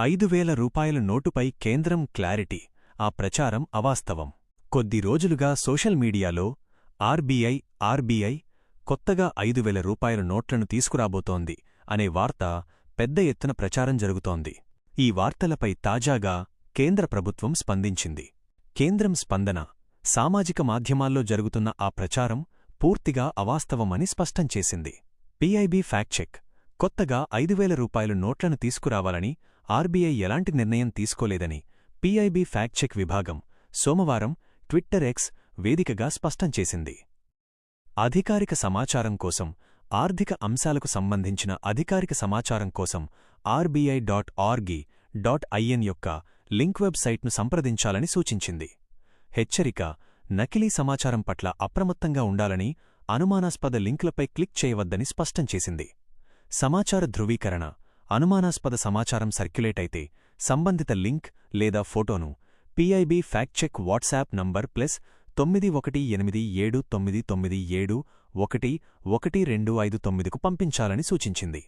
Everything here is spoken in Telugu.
ఐదు వేల రూపాయల నోటుపై కేంద్రం క్లారిటీ ఆ ప్రచారం అవాస్తవం. కొద్ది రోజులుగా సోషల్ మీడియాలో ఆర్బీఐ ఆర్బీఐ కొత్తగా ఐదు వేల రూపాయల నోట్లను తీసుకురాబోతోంది అనే వార్త పెద్ద ఎత్తున ప్రచారం జరుగుతోంది. ఈ వార్తలపై తాజాగా కేంద్ర ప్రభుత్వం స్పందించింది. కేంద్రం స్పందన సామాజిక మాధ్యమాల్లో జరుగుతున్న ఆ ప్రచారం పూర్తిగా అవాస్తవమని స్పష్టం చేసింది. పీఐబీ ఫ్యాక్చెక్ కొత్తగా ఐదు వేల రూపాయల నోట్లను తీసుకురావాలని ఆర్బీఐ ఎలాంటి నిర్ణయం తీసుకోలేదని పీఐబీ ఫ్యాక్చెక్ విభాగం సోమవారం ట్విట్టర్ ఎక్స్ వేదికగా స్పష్టం చేసింది. అధికారిక సమాచారం కోసం ఆర్థిక అంశాలకు సంబంధించిన అధికారిక సమాచారం కోసం RBI dot org dot IN యొక్క లింక్ వెబ్సైట్ను సంప్రదించాలని సూచించింది. హెచ్చరిక నకిలీ సమాచారం పట్ల అప్రమత్తంగా ఉండాలని అనుమానాస్పద లింకులపై క్లిక్ చేయవద్దని స్పష్టం చేసింది. సమాచార ధృవీకరణ అనుమానాస్పద సమాచారం సర్క్యులేట్ అయితే సంబంధిత లింక్ లేదా ఫోటోను PIB fact check WhatsApp number plus తొమ్మిది ఒకటి ఎనిమిది ఏడు తొమ్మిది తొమ్మిది ఏడు ఒకటి ఒకటి రెండు ఐదు తొమ్మిదికు పంపించాలని సూచించింది.